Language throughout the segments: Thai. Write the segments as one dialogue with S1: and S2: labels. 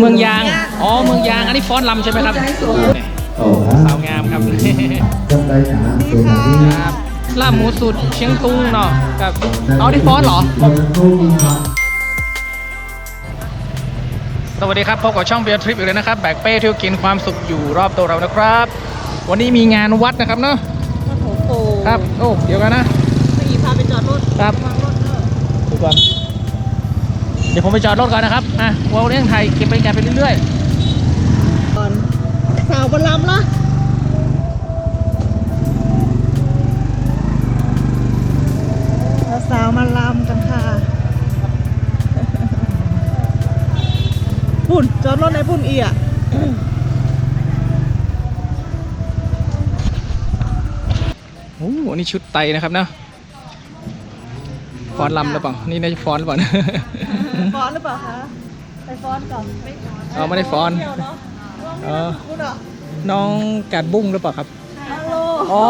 S1: เมืองยาง อ๋อ เมืองยาง อันนี้ฟ้อนลำใช่ไหมครับ
S2: โอ้ค
S1: สา
S2: รั
S1: ว
S2: บ
S1: งามครับ
S2: จำได้ฐานเป็นแบบนี้
S1: ครับลาบหมูสุดเชียงตุงเนาะกับเอาที่ฟ้อนเหรอ
S2: เราจะต้องครับ
S1: สวัสดีครับพบกับช่องเบียร์ทริปอีกแล้วนะครับ แบกเป้เที่ยวกินความสุขอยู่รอบตัวเรานะครับ วันนี้มีงานวัดนะครับเนาะ
S3: โอ้โห
S1: ครับ โอ้ เดี๋ยวกันนะ
S3: พี่พาไปจอดรถ
S1: ครับ
S3: วางรถเนอะ
S1: ดูก่อน เดี๋ยวผมไปจอดรถก่อนนะครับอะวอลเรื่องไทยเก็บบรรยากาศไปเรื่อย
S3: ก่อนสาวบนลำละสาวมาลำกันค่ะปุ่นจอดรถในปุ่นอีอะ
S1: ๆโอ้อันนี้ชุดไตนะครับเนาะฟ้อนลำหรือเปล่า นี่น่าจะฟ้อนหรือเปล่านะ
S3: ฟ้อนหรือเปล่าคะไปฟ้อนก่อนไม่ฟ้อน
S1: อ๋อไม่ได้ฟ้อน
S3: เที่ยวเนาะ
S1: เออ
S3: คุณเหรอ
S1: น้องกาดบุ้งหรือเปล่าครับ
S3: ฮัลโหล
S1: อ๋อ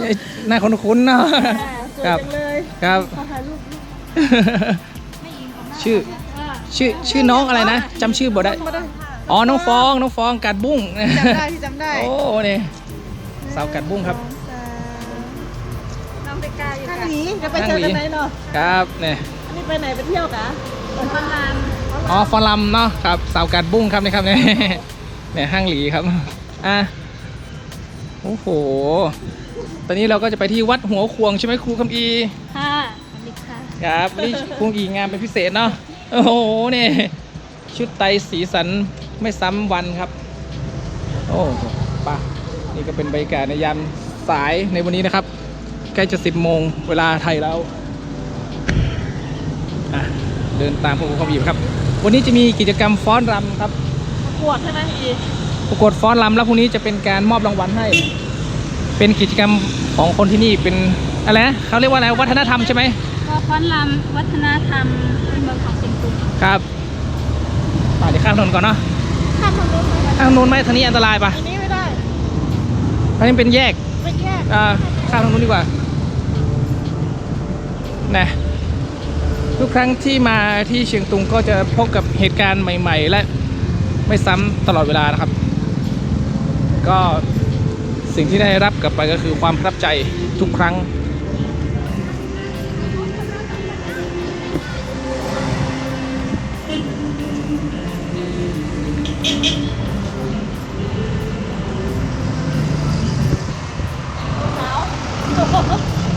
S1: เอ๊ะหน้าคุ้นๆเนาะ
S3: สวย
S1: ครับ
S3: จังเลย
S1: ครับ
S3: ขอถ่ายรูป
S1: ชื่อชื่อชื่อน้องอะไรนะจำชื่อบ่ได้
S3: มาได้
S1: อ๋อน้องฟองน้องฟองกาดบุ้ง
S3: จำได้ที่จำได้
S1: โอ้นี่สาวกาดบุ้งครับ
S3: น้องไปกาอยู่ข้างนี้จะไปเจอกันไหนเนาะ
S1: ครับเนี่ย
S3: อันนี้ไปไหนไปเที่ยวกะไปพังงาน
S1: อ๋อฟอลัมเนาะครับสาวกาดบุ้งครับนี่ครับเนี่ยเนี่ยห้างหลีครับอะโอ้โห ตอนนี้เราก็จะไปที่วัดหัวควงใช่ไหมครูคำอี
S4: ค่ะสวัสดีค่ะ
S1: ครับวันนี้ครูอีงานเป็นพิเศษเนาะโอ้โหเนี่ยชุดไตรสีสันไม่ซ้ำวันครับ โอ้โหป่ะนี่ก็เป็นบรรยากาศในยามสายในวันนี้นะครับ ใกล้จะสิบโมงเวลาไทยแล้วอะ เดินตามพวกเขาอยู่ครับ วันนี้จะมีกิจกรรมฟ้อนรำครับ
S3: ประกวดใช่ไหมอี
S1: ประกวดฟ้อนรำแล้วพรุ่งนี้จะเป็นการมอบรางวัลให้ เป็นกิจกรรมของคนที่นี่เป็นอะไรนะเขาเรียกว่าอะไรวัฒนธรรมใช่ไหม
S4: ก็ฟ้อนรำวัฒนธรรมพื้นเมืองของเชียงตุง
S1: ครับป่าเดี๋ยวข้ามถนนก่อนเนาะ
S3: ข้ามถนนไป
S1: ข้ามถนนไหมทางนี้อันตรายปะ
S3: อันนี้ไม่ได้
S1: ทางนี้เป็นแยก
S3: ไม่แยก
S1: อ่าข้ามถนนดีกว่านะ ทุกครั้งที่มาที่เชียงตุงก็จะพบกับเหตุการณ์ใหม่ ๆ และไม่ซ้ำตลอดเวลานะครับ ก็สิ่งที่ได้รับกลับไปก็คือความประทับใจทุกครั้ง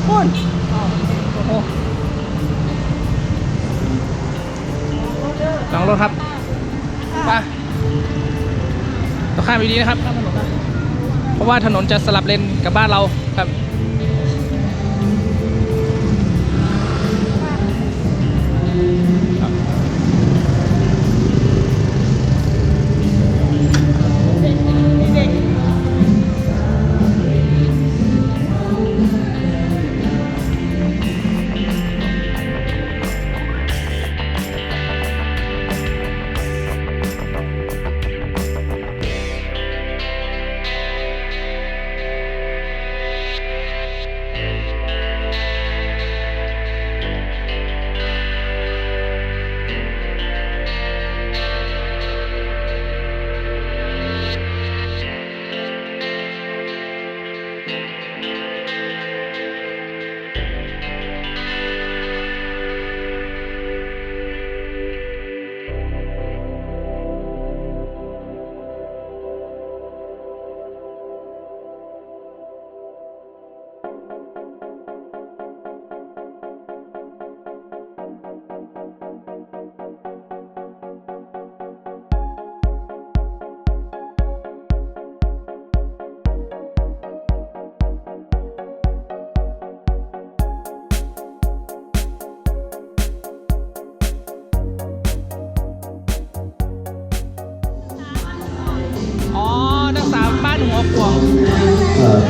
S3: พุ่ น
S1: ลองรถครับไปต้องข้ามไปดีนะครับข้ามถนนนะเพราะว่าถนนจะสลับเลนกับบ้านเราครับ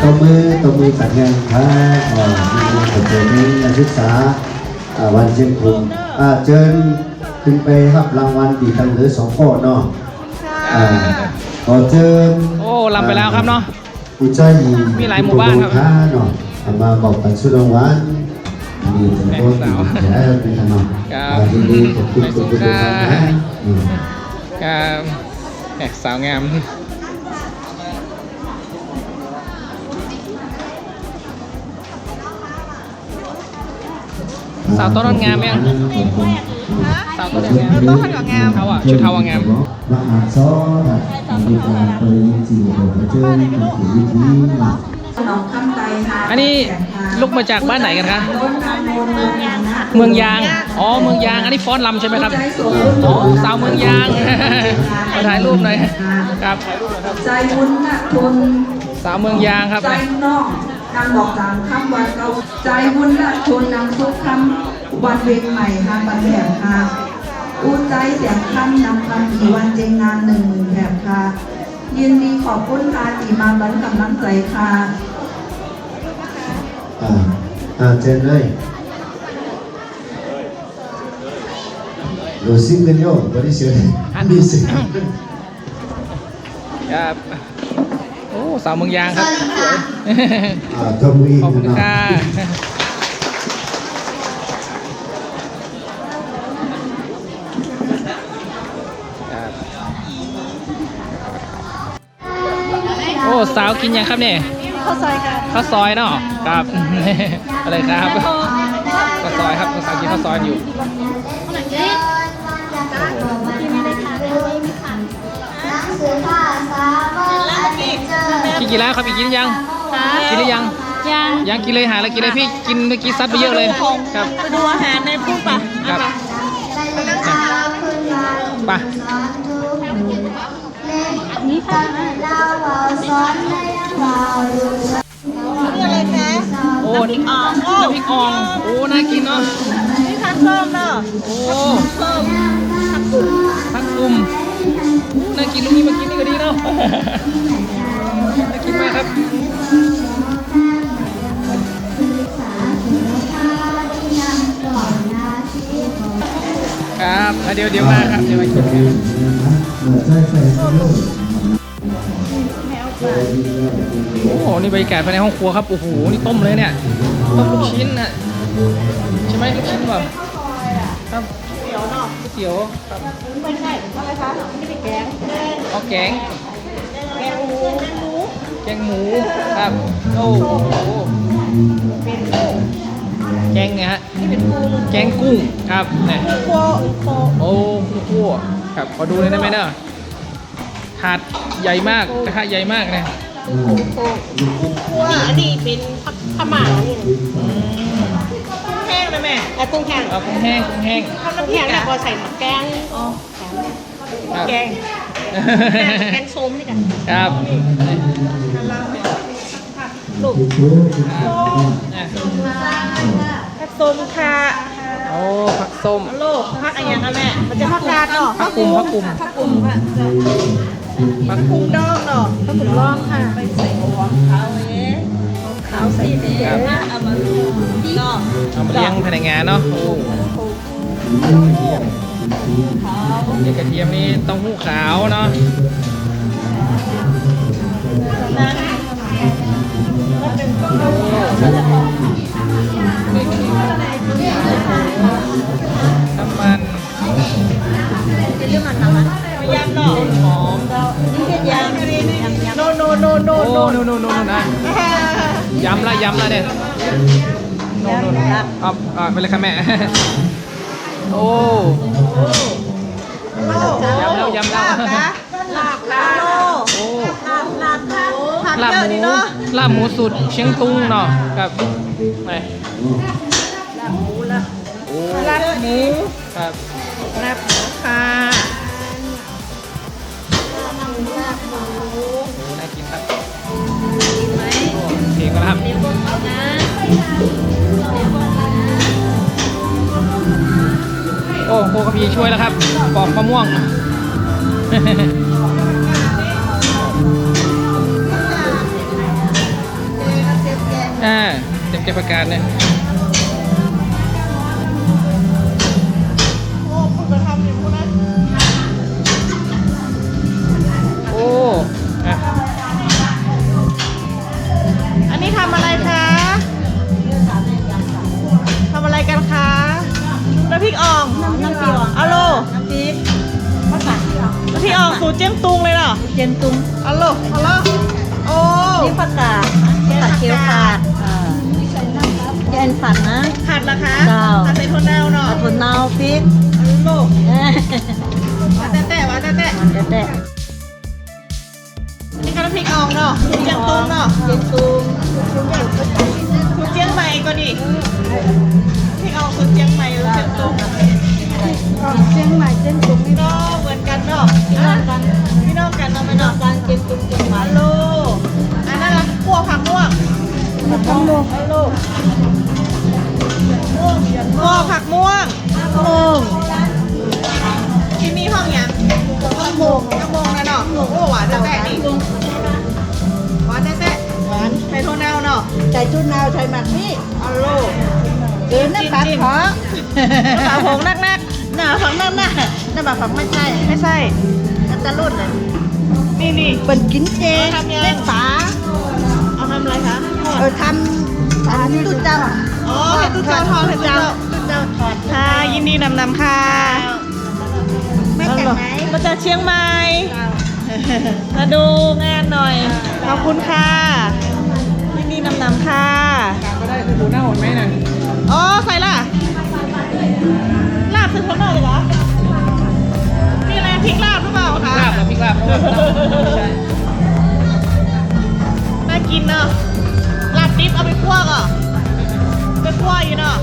S2: ตบมือตบมือตัดงานครับเอ่อมีผลเจนี้นักศึกษาเอ่อวันเชียงคุงอ่าเชิญขึ้นไปรับรางวัลตีตังเหลือสองข้อเนาะอ่าขอเชิญ
S1: โอ้ลำไปแล้วครับเนาะ
S2: ผู้ใจมี
S1: มีหลายหมู่บ้านครับ
S2: ค้าเนาะเอามาบอกกันสุดรางวัลนี่จะโทษดีแฉเป็นขนม
S1: ครับ
S2: อ่ายินดีขอบคุณทุกท่านนะอืม
S1: ครับแหมสาวงาม สาวต้นงามยังสาวต้นงาม
S3: ต้นหันกับงาม
S1: เขาอะชุดเทาอะงาม
S2: มหาซอสมีการปริญจีบเจอกันถึงวิธี
S1: อันนี้ลูกมาจากบ้านไหนกันคะเมืองยาง อ๋อ เมืองยาง อันนี้ฟ้อนลำใช่ไหมครับอ๋อสาวเมืองยางมาถ่ายรูปหน่อย ครับ
S5: ใจบุญนะทน
S1: สาวเมืองยางครับ
S5: ใจนอก นางบอกตามคำวันเก่าใจบุญนะทนนางทุกคำวันเวงใหม่หาบันแถบหาอู้ใจเสียงคำนำคำอีวันเจงงานหนึ่งหมื่นแถบค่ะยินดีขอบคุณค่ะที่มาบันกำลังใจค่ะ
S2: อ่าอ่าเจนเลยดูซิงกันโยบริสุทธิ์ดีสิ
S1: ครับ โอ้สาวเมืองยางครับ
S2: อ่าทำอีก
S1: ขอบคุณ
S2: นะ
S1: ค่ะครับโอ้สาวกินยังครับเนี่ย
S3: ข้าวซอยกัน
S1: ข้าวซอยเนาะครับอะไรครับข้าวซอยครับสาวกินข้าวซอยอยู่ กินกี่แล้วครับอีกกินหรือยัง กินหรือยัง
S4: ยัง
S1: ยังกินเลยหาอะไรกินเลยพี่กินเมื่อกี้ซัดไปเยอะเลยครับ
S3: ไปดูอาหารในพูดป่ะ
S1: ครับไป
S4: นี่ค่ะ
S3: อะไรคะ
S1: โอ้นี่น้ำพริกอ่องโอ้น่ากินเนาะ
S3: นี่ทานส้มเนาะ
S1: โอ้
S3: ส้ม
S1: ทักกุมน่ากินลูกนี้มากินนี่ก็ดีเนาะ น่ากินมากครับครับแล้วเดี๋ยวเดี๋ยวมาครับเดี๋ยวมากินกัน
S2: ใช่ใช่โย
S1: โอ้โหนี่บรรยากาศภายในห้องครัวครับโอ้โหนี่ต้มเลยเนี่ยต้มลูกชิ้นน่ะใช่ไหมลูกชิ้นเปล่าครับเตี๋ยวเนาะเตี๋ยวครับ
S3: ไม่ใช่อะไรคะไม่ได้แกง
S1: เอาแกง
S3: แกงหมู แกงหมู
S1: แกงหมูครับโอ้โหแกงไงฮะแกงกุ้งครับเนี่ย
S3: โคโค
S1: โอ้ลูกคั่วครับขอดูเลยได้ไหมเนอะถาดใหญ่มากกระทะใหญ่มากเนี่ย
S3: ว่าอันนี้เป็นผักขม่านี่แห้งนะแม่แล้วกุ้งแห้ง
S1: เอากุ้งแห้งกุ้งแห้ง
S3: ข้าวน้ำแข็งเนี่ยพอใส่หมักแกงอ๋อ
S1: ครับ
S3: แกง แกงส้มนี่กัน
S1: ครับ
S3: ลูก
S1: อะ
S3: ผักส้มค่ะ
S1: โอ้ผักส้ม
S3: ลูกผักอะไรอย่างนั้นแม่มันจะผักกาดเนาะ
S1: ผักกุมผักกุม
S3: ผักกุมค่ะ
S1: ผัก
S3: กุ้
S1: กุ
S3: ง
S1: ม
S3: ดองเนาะผักกุมดองค่ะไปใส่หัวขาวเอ๊ะขาวใส่เอ๊ะเอามาเนาะ
S1: เอามาเลี้ยงภายในงานเนาะโอ้ เด็กกระเทียมนี่เต้องหู้ขาวเนาะ
S3: นั้นมันเป็นก็
S1: น้ำมัน
S3: เป็นเรื่องมันนะยำเนาะหอมนี่เป็นยำโนโนโนโน
S1: โอ้
S3: โน
S1: โนโนนู่นนะยำละยำละเนี่ยโน่นนู่นเอาเอาไปเลยค่ะแม่ โอ้ยำแล้วยำแล้ว
S3: ลาบลาโล
S1: โอ้
S3: ลาบลาบผัก
S1: ลาบ
S3: เย
S1: ห
S3: อะ
S1: มู
S3: ดีเนาะ
S1: ลาบหมูสุดเชียงตุงเนาะกับไหน
S3: ลาบหมูละ
S1: โอ้
S3: ลาบหมู
S1: ครับ
S3: ลาบหมูค่ะ
S1: โอ้น่ากินครับโอ้เสียงกันแล้วครับโอ้ โคกระพีช่วยแล้วครับปอกมะม่วงอ่าเต็มเก็บประการเนี่ย
S3: อ่องภาเจียงตุงเลยเนาะ
S5: เจียงตุง
S3: อัลโหลอัลโหลโอ้
S5: นี่ผักกาดผักเคียวขาดอ่าแกนผัดนะ
S3: ผัดละคะ
S5: เจ้า
S3: ผัดใส่ถั่วเน่าเนาะ
S5: ผัดถั่วเน่าพริก
S3: อัลโหล
S5: เอ้ย
S3: ว่าแต่แต่ว่าแต่แต่
S5: มันจะแตะ
S3: นี่ก็น้ำพริกอ่องเนาะเจียงตุงเนาะ
S5: เจีย ทั้งโมง
S3: ฮัลโหลขั่วผักม่วง
S5: โมง
S3: ที่นี่ห้องยังห้องโมงห้องโมงนะเนาะโอ้โหหวานแต่แต่นี่หวานแต่แต่หวานไทโทนาวเนาะ
S5: ใส่ชุดนาวใส่หมักนี่
S3: ฮัลโหล
S5: เดินน้ำปลาขอ
S3: น้ำปลาผงนัก
S5: หน้าฝังนั่นน่ะน้ำปลาฝังไม่ใช่
S3: ไม่ใช่
S5: อัตลุ่นเลย
S3: นี่นี่
S5: เป็นกินเจ
S3: ทำยังไง
S5: เล่นปลา
S3: อด
S5: เออทำอันนี้ตุ้เจ้า
S3: อ๋อเห็ดตุ๊กเจ้าทอดเห็ดตุ๊กเจ้า
S5: ตุ้เจ้าถอด
S3: ค่ะ ยินดีนำนำค่ะ
S5: ไม่จากไหน
S3: มาจากเชียงใหม่ มาดูงานหน่อย ขอบคุณค่ะ ยินดีนำนำค่ะ
S1: ก็ได้คือหมูหน้าหดไหมน่ะ
S3: อ๋อใส่ละลาบถึงคนหน่อยเหรอมีอะไรพริกลาบหรือเปล่าคะ
S1: ลาบกับพริกลาบเพราะว่าใช่
S3: น่ากินเนอะ ลาบดิบเอาไปคั่วก่อนไปคั่วอยู่เนอะ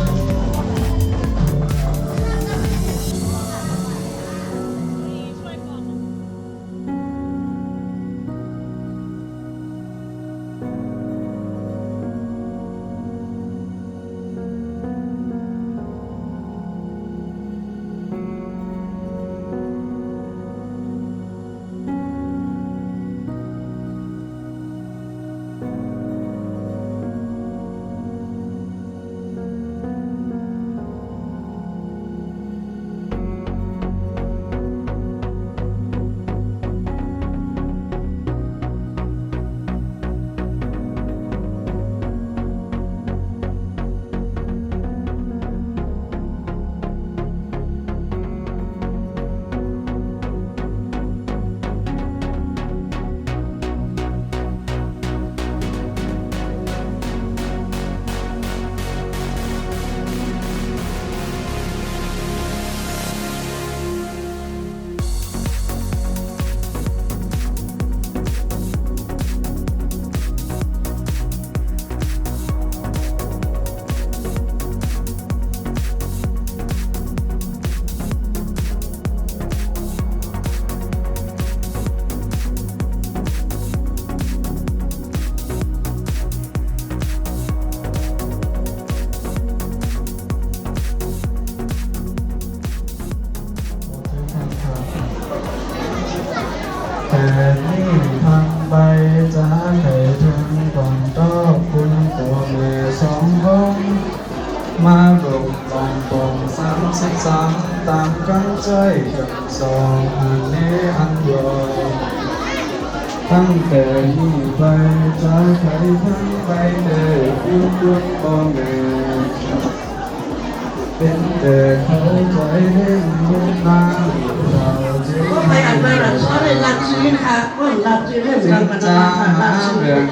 S6: คะว่ารั
S7: กชื่อเรื่อง
S6: สิ
S7: การมา
S6: จา
S7: ทำรักชื่อ
S6: เรื่อง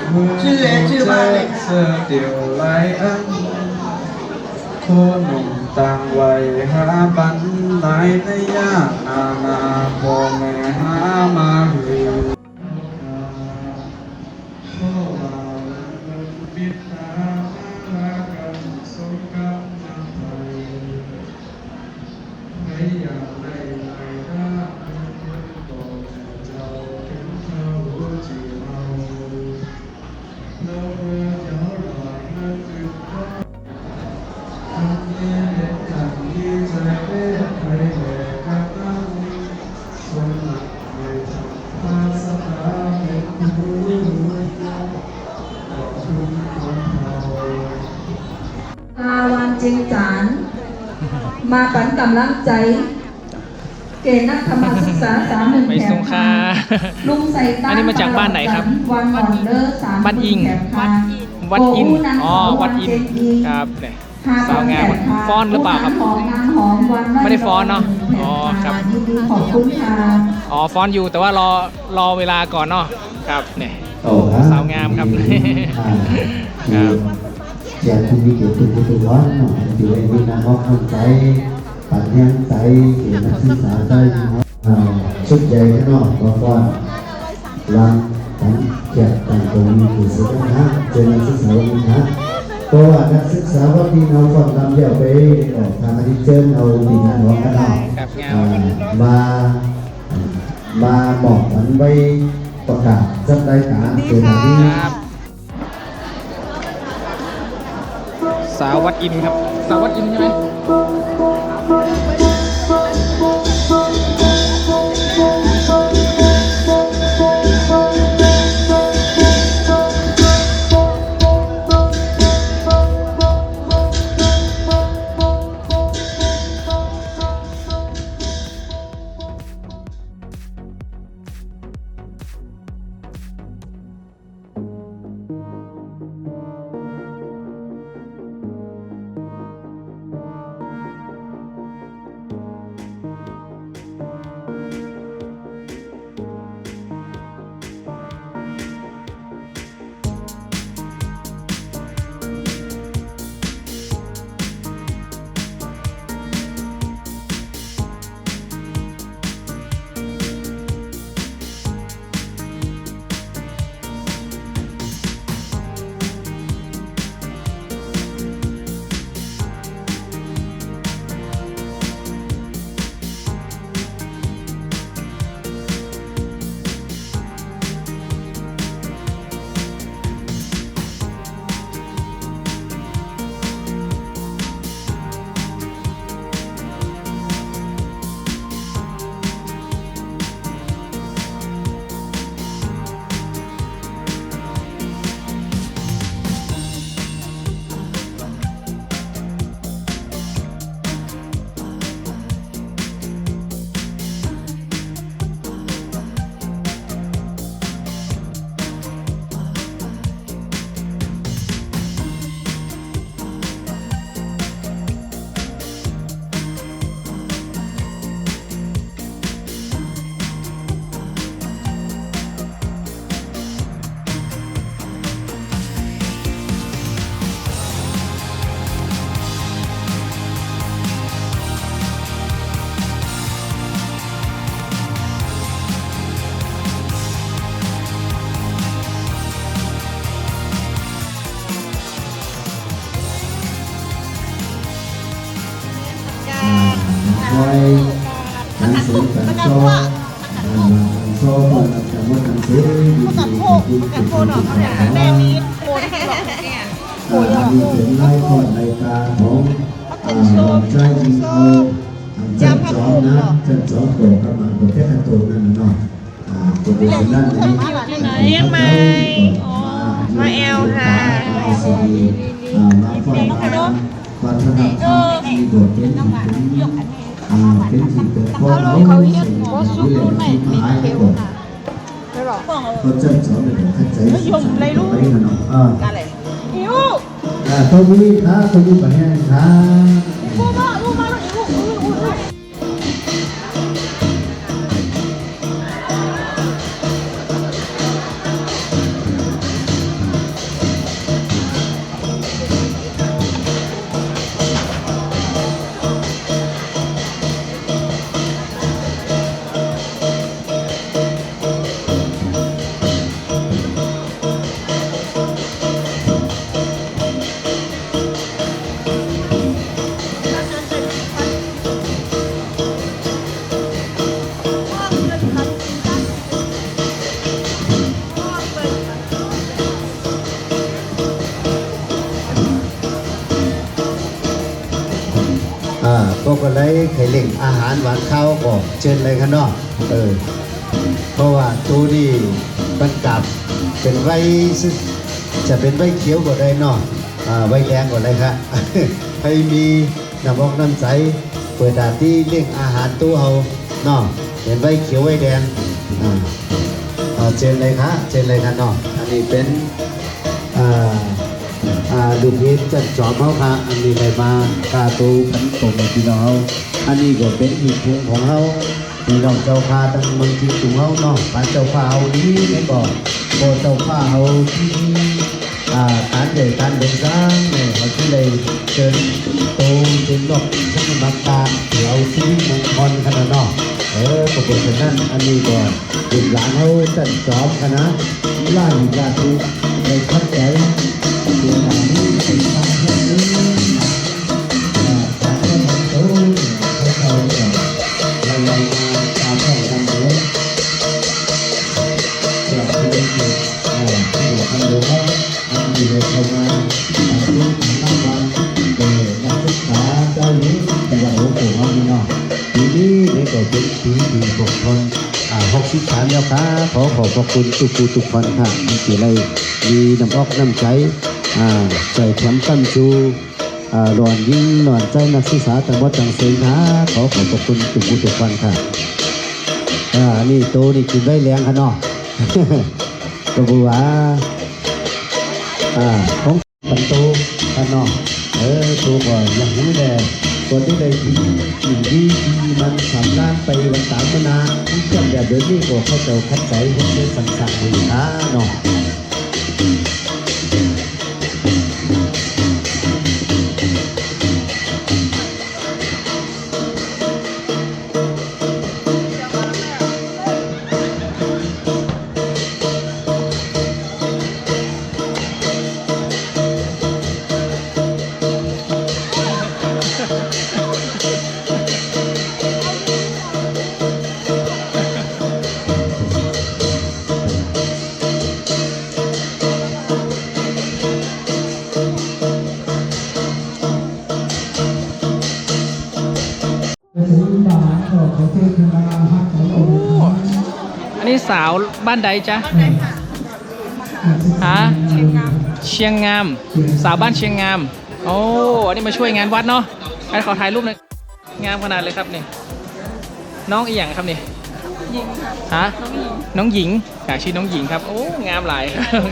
S7: ชื่ออะไรชื่อบ้าเลยค่ะ
S6: เสื้อเดียวไหลอันโคหนุ่มต่างวัยหาบันหลในยากนานาพ่อแม่หามาหือ
S5: ตาวันเจงจาน มาปันกำลังใจ เกณฑ์นักธรรมศึกษาสามหนึ่ง
S1: ไป
S5: แถ
S1: ส
S5: บ
S1: งขลา
S5: ลุงใส่ตา
S1: อันนี้มาจากบ้านไหนครับ
S5: วันหมอนเดอร์สาม
S1: บ้านอิง
S5: แถบค่ะ
S1: วัดอิน
S5: โนาง
S1: อ๋อ
S5: สาว
S1: วัดอิน
S5: เจง
S1: ครับเนี่ย
S5: ห้
S1: สาวงาม
S5: แถบค่ะ
S1: ฟ้อนหรือเปล่าครับ
S5: ผู้นางหอมนางหอมวัน
S1: ไม่ได้ฟ้อนเนาะ อ๋ออ๋อครับา
S5: ยินดีขอบคุณค่ะ
S1: อ๋อ ฟ้อนอยู่แต่ว่ารอ รอเวลาก่อนเนาะ ครับเนี่ย
S2: โอ้ฮะ
S1: สาวงามครับ
S2: อ่าคือ แจกคุณมีเกียรติคุณทุกวันเนาะอยู่ในวินาทีใจ ปัญญาใจเกียรตินักศึกษาใจเนาะชุดใหญ่เนาะก็ก่อนลางตั้งแจกตั้งตรงนี้คือสุดนะเจอนักศึกษาวันนี้นะเพราะว่านักศึกษาว่าพี่น้องฟังนำเดี่ยวไปออกทางทิตย์เชิญเอาดีงานของกันเอามามาบอกกันไว้ประกาศจัดรายการเป็นอันนี้
S1: สาววัดอินครับ สาววัดอินใช่ไหม
S2: โค
S3: นที่บอกเนี่ย
S2: อ่านี่เป็นรายการรายการของอ่าใจยิงเอาจันจอมนะจันจอมโตกับมันโตแค่โตนั่นเนาะอ่าตัวเด็กนั่นนี่
S3: เลี้ยงไหมมาแอลค่ะ
S2: มาสดีอ่มาฟังการวันธรรมที่โดดเด่นถึงอ่าเป็นที่เป็นพ่อเราเขาเห็นว่าสุกรุ่นไหนมีเทวนะ
S3: ไม่บอก
S2: เขาจะสอนให้เข้าใจสิ่งที่ไปนั่าอ่า
S3: กันเลยอิว
S2: อ่าตัวนี้ครับตัวนี้ปัญญาครับ ชิญเลยครับเนาะเออเพราะว่าตัวนี้มันกลับเป็นไว้จะเป็นไว้เขียวก็ได้เนาะอ่าไว้แดงก็ได้ครับให้มีน้ำอกน้ำใสเปิดดาที่เลี้ยงอาหารตัวเฮาเนาะเป็นไว้เขียวไว้แดงอ่าเชิญเลยครับเชิญเลยครับเนาะอันนี้เป็นอ่า อ่าลูกเห็ดจัดจอมเขาค่ะอันนี้อะไรมากาตูขันตมพี่น้องเขาอันนี้ก็เป็นอีกเพลงของเขาพี่น้องเจ้าพาตั้งเมืองที่ตุงเขาเนาะพาเจ้าพาเอาดีนี่ก็โบเจ้าพาเอาที่อ่าการใหญ่การเดินทางเนี่ยเขาที่เลยเชิญโตเป็นนอกสมบัติกาเดี๋ยวที่มงคลขนาดเนาะเออก็เป็นฉะนั้นอันนี้ก็เป็นหลานเขาจัดจอมคณะล่าหญาตุในเข้าใจตัวหลานนี้เป็นทางเพื่อนนี้การเล่นของตู นให้เขาเนี่ยเราลองมาตามแผนกันดูสำหรับผู้เล่นเนี่ยเอ่อที่อยู่ทำดูว่าอันนี้เราเข้ามาทำทุก หกสิบสามแล้วครับขอขอบพระคุณทุกผู้ทุกคนค่ะมีกี่ไรมีน้ำออกน้ำใจใจแข็งตั้นชูหลอนยิ่งหลอนใจนักศึกษาแต่ว่าจังเซงนะขอขอบพระคุณทุกผู้ทุกคนค่ะอ่านี่โตนี่กินได้แรงค่ะเนาะก็บัวอ่าของปันโตค่ะเนาะเออตัวก่อนย่างนี้แหละ คนที่ได้ดีดีดีมันสำล้านไปวันสามนาที่เพื่อนแบบเดินนี่ก็เข้าใจคัดใจเพื่อนสั่งสั่งเลยู่นะเนาะ
S1: บ้านใดจ๊ะฮะเชียงงาม สาวบ้านเชียงงาม โอ้อันนี้มาช่วยงานวัดเนาะอันขอถ่ายรูปหน่อยงามขนาดเลยครับนี่ น้องอีหยังครับนี่ยิงฮะน้องหญิงค่ะชื่อน้องหญิงครับ โอ้งามหลาย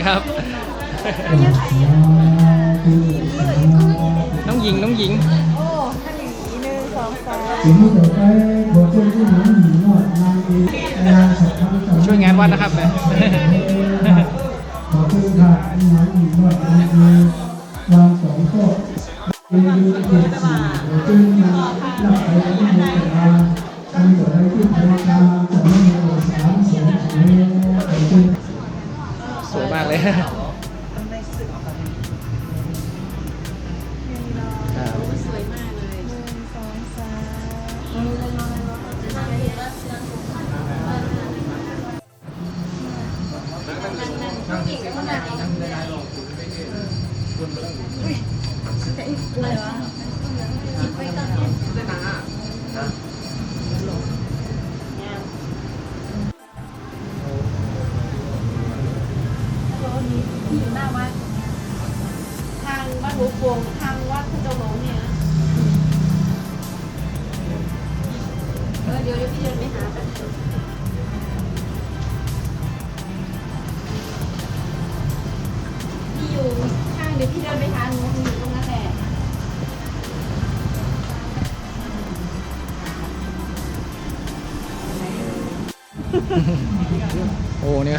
S1: ครับ น้องหญิงน้องหญิง ช่วยงานวัดนะครับเนี่ย
S6: ขอบคุณค่ะหมอหญิงนวดนั่นคือวางสองข้อเป็นยูเจ็ดสี่จึงมาหลับไปที่มือแต่ลาทำต่อไป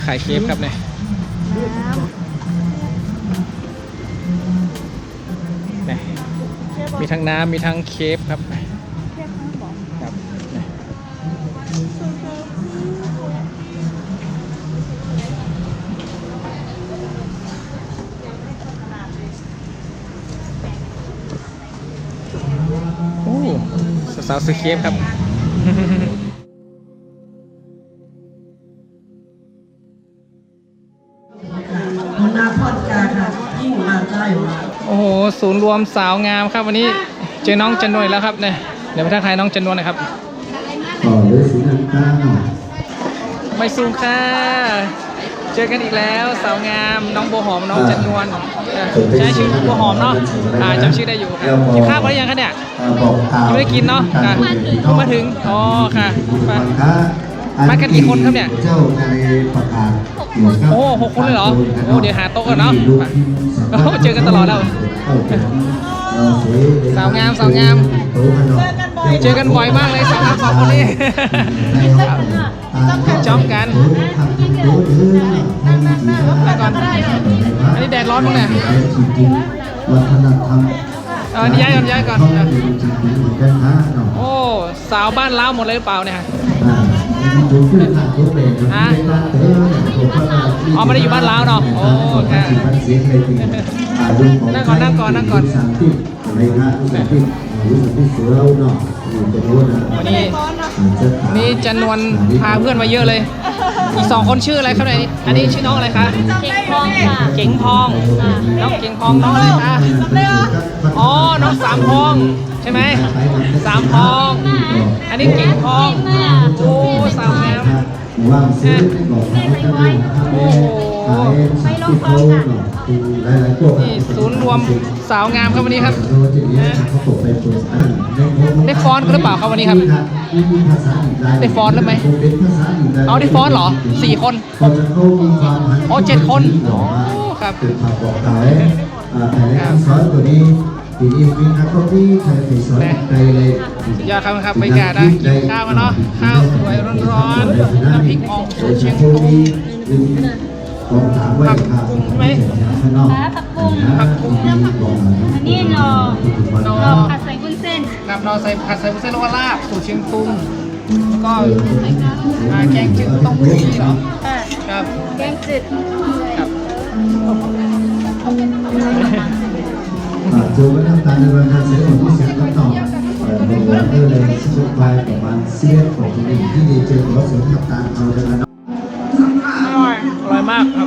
S3: ขายเค
S1: ฟครับเนี่ยนี่มีทั้งน้ำมีทั้งเคฟครับครับโอ้สาวๆซื้อเคฟครับ
S7: รว
S1: มสาวงามครับ วันนี้เจอน้องจันนวยแล้วครับเนี่ยเดี๋ยวไปทักทายน้องจันนวลหน่อยครับ
S2: ต่อด้วยสีน้ำตาล
S1: ไม่ซูมค่ะ เจอกันอีกแล้วสาวงามน้องโบวหอมน้องจันนวลเออใช้ชื่อโบวหอมเนาะอ่าจำชื่อได้อยู่ครับกินข้าวกันหรือยังคะเนี่ย
S2: อ่าบอกกล่าว
S1: ยังไม่ได้กินเนาะค่ะ
S2: กร
S1: เพิ่งมาถึงอ๋อค่ะ
S2: ไป
S1: ไป มากันกี่คนครับเนี่ย
S2: เจ้าในประกาศหมดครับ
S1: โอ้หกคนเลยเหรอโอ้เดี๋ยวหาโต๊ะก่อนเนาะไปโอ้เจอกันตลอดแล้ว
S2: เข้าถึง
S1: สาวงามสาวงาม เจอกันบ่อยมากเลยสาวงามสองคนนี้จ้องกันแล้วก่อนอันนี้แดดร้อนมั้งเนี่ย
S2: วัฒนธรรม
S1: เอาอันนี้ย้ายก่อนย้ายก่อน
S2: เขาเป็นจริงๆเหมือนกันนะเนาะ
S1: โอ้สาวบ้านล้าวหมดเลยหรือเปล่าเนี่ย
S2: อ่าดูขึ้นทางรถเมล์
S1: ฮะอ๋อไม่ได้อยู่บ้านลาวเนาะโอ้ค่ะนั่งก่อนนั่งก่อนนั่งก่อน
S2: สามที่อะไรนะสามที่รู้สึกที่เสือเนาะอยู่ตรงนู้นนะ
S1: วันนี้นี่จันนวลพาเพื่อนมาเยอะเลย อีกสองคนชื่ออะไรครับเนี่ยอันนี้ชื่อน้องอะไรคะ
S4: เก่งทองค่ะ
S1: เก่งทอง น้องเก่งทองน้องอะไรคะอ๋อ น้องสามทองใช่ไหมสามทอง อันนี้เก่งทองโอ้สาวงาม
S2: ว่างซื้อบอกทางจะดูทำเองขายเองสักที่เขาเนาะคือหลายๆพวก
S1: นี่ศูนย์รวมสาวงามครับวันนี้ครับ
S2: โดยที่นี้เขาตกไปเปิดอันในโพสต์
S1: ได้ฟอนต์หรือเปล่าครับวันนี้ครับ
S2: มีภาษาอีกหลาย
S1: ได้ฟอนต์แล้วไหม
S2: เป็นภาษาอีกหลาย
S1: เอาได้ฟอนต์เหรอสี่คน
S2: เขาจะเข้ามีความหัน
S1: โอ้เจ็ดคน
S2: บอกว่า
S1: โอ้ครับ
S2: คือความบอกกล่าวอ่าแต่ในคำสอนตัวนี้ทีนี้มีนักท่องเที่ยวไทยไปสอนในเลย
S1: สุดยอดครับครับบรรยากาศนะกินข้าวกันเนาะข้าวสวยร้อนๆน้ำพริกอ่องสูตรเชียงตุงผักบุ้งใช่ไหม
S2: ข้างนอก
S4: ผักบุ้ง
S2: ผักบุ้ง
S4: อันนี้หน่อ
S1: นอ
S4: เราผัดใส่วุ้นเส้น
S1: กับนอใส่ผัดใส่บุเส้นแล้วก็ลาบสูตรเชียงตุงแล้วก็แกงจืดต้มหูนี่เหรอ
S4: ค
S1: รับ
S4: แกงจืด
S1: ครับ
S2: จูบน้ำตาลในวันนั้นเสียงที่เสียงก็ต่อเอกว่าเออเลยชุดไปประมาณเสียของที่นี่ที่ดีเจอว่าเสียงน้ำตาลเอาเดิน
S1: อร่อยอร่อยมากครับ